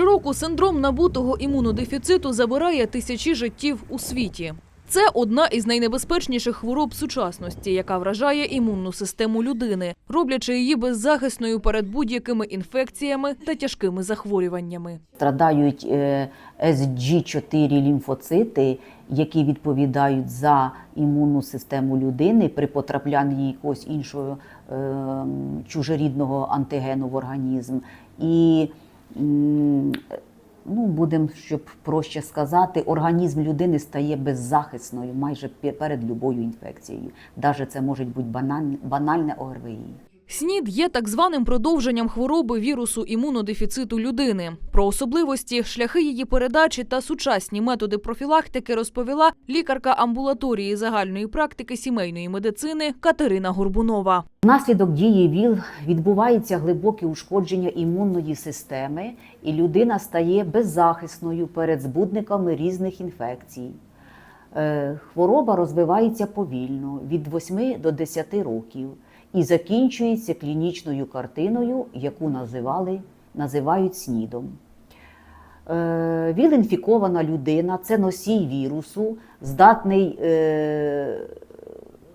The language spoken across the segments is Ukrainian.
Щороку синдром набутого імунодефіциту забирає тисячі життів у світі. Це одна із найнебезпечніших хвороб сучасності, яка вражає імунну систему людини, роблячи її беззахисною перед будь-якими інфекціями та тяжкими захворюваннями. Страдають е, SG4 лімфоцити, які відповідають за імунну систему людини при потраплянні якогось іншого е, чужорідного антигену в організм. І ну, будемо, щоб проще сказати, організм людини стає беззахисною майже пе- перед любою інфекцією. Навіть це може бути банальне ОРВІ. СНІД є так званим продовженням хвороби вірусу імунодефіциту людини. Про особливості, шляхи її передачі та сучасні методи профілактики розповіла лікарка амбулаторії загальної практики сімейної медицини Катерина Горбунова. Внаслідок дії ВІЛ відбувається глибоке ушкодження імунної системи, і людина стає беззахисною перед збудниками різних інфекцій. Е, Хвороба розвивається повільно від 8 до 10 років і закінчується клінічною картиною, яку називали, називають СНІДом. Е, ВІЛ-інфікована людина це носій вірусу, здатний е,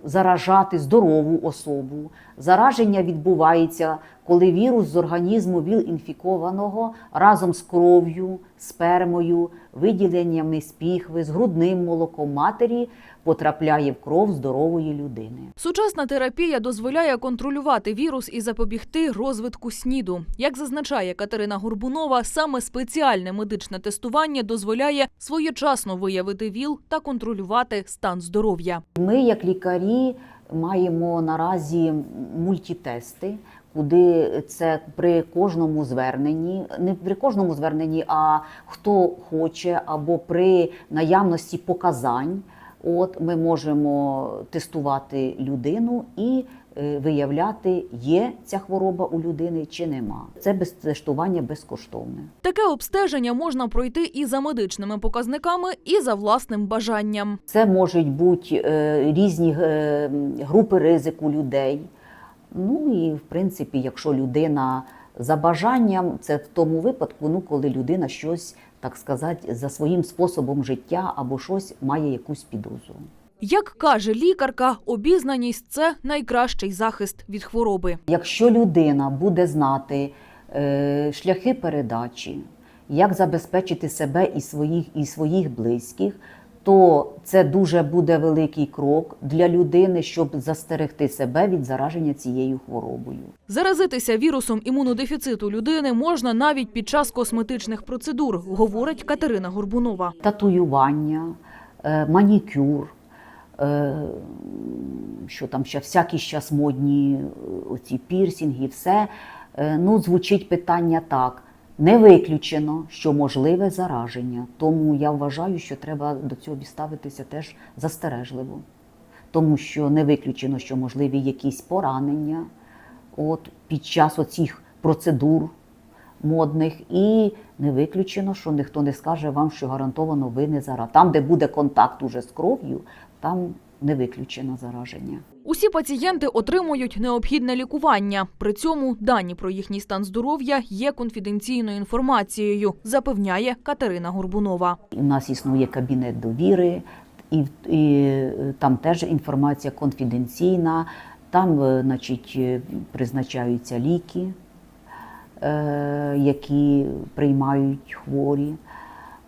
заражати здорову особу. Зараження відбувається, коли вірус з організму ВІЛ-інфікованого разом з кров'ю, спермою, виділеннями з піхви, з грудним молоком матері потрапляє в кров здорової людини. Сучасна терапія дозволяє контролювати вірус і запобігти розвитку СНІДу. Як зазначає Катерина Горбунова, саме спеціальне медичне тестування дозволяє своєчасно виявити ВІЛ та контролювати стан здоров'я. Ми, як лікарі, маємо наразі мультитести, куди це при кожному зверненні, не при кожному зверненні, а хто хоче, або при наявності показань. От ми можемо тестувати людину і е, виявляти, є ця хвороба у людини чи нема. Це без тестування безкоштовне. Таке обстеження можна пройти і за медичними показниками, і за власним бажанням. Це можуть бути е, різні е, групи ризику людей. Ну і в принципі, якщо людина за бажанням, це в тому випадку, ну коли людина щось, так сказати, за своїм способом життя або щось має якусь підозру. Як каже лікарка, обізнаність це найкращий захист від хвороби. Якщо людина буде знати е, шляхи передачі, як забезпечити себе і своїх, і своїх близьких, то це дуже буде великий крок для людини, щоб застерегти себе від зараження цією хворобою. Заразитися вірусом імунодефіциту людини можна навіть під час косметичних процедур, говорить Катерина Горбунова. татуювання, е, манікюр, е, що там ще всякі щас модні е, оці пірсінги, все. Ну, звучить питання так. Не виключено, що можливе зараження. Тому я вважаю, що треба до цього ставитися теж застережливо. Тому що не виключено, що можливі якісь поранення от, під час оцих процедур модних, і не виключено, що ніхто не скаже вам, що гарантовано ви не зараз. Там, де буде контакт уже з кров'ю, там не виключено зараження. Усі пацієнти отримують необхідне лікування. При цьому дані про їхній стан здоров'я є конфіденційною інформацією, запевняє Катерина Горбунова. У нас існує кабінет довіри, і, і е, там теж інформація конфіденційна. Там, е, значить, е, призначаються ліки, які приймають хворі.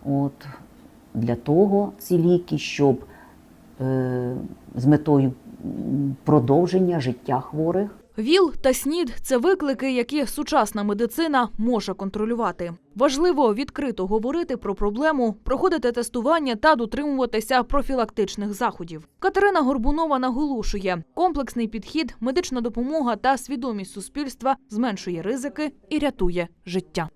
От, для того ці ліки, щоб з метою продовження життя хворих. ВІЛ та СНІД – це виклики, які сучасна медицина може контролювати. Важливо відкрито говорити про проблему, проходити тестування та дотримуватися профілактичних заходів. Катерина Горбунова наголошує, комплексний підхід, медична допомога та свідомість суспільства зменшує ризики і рятує життя.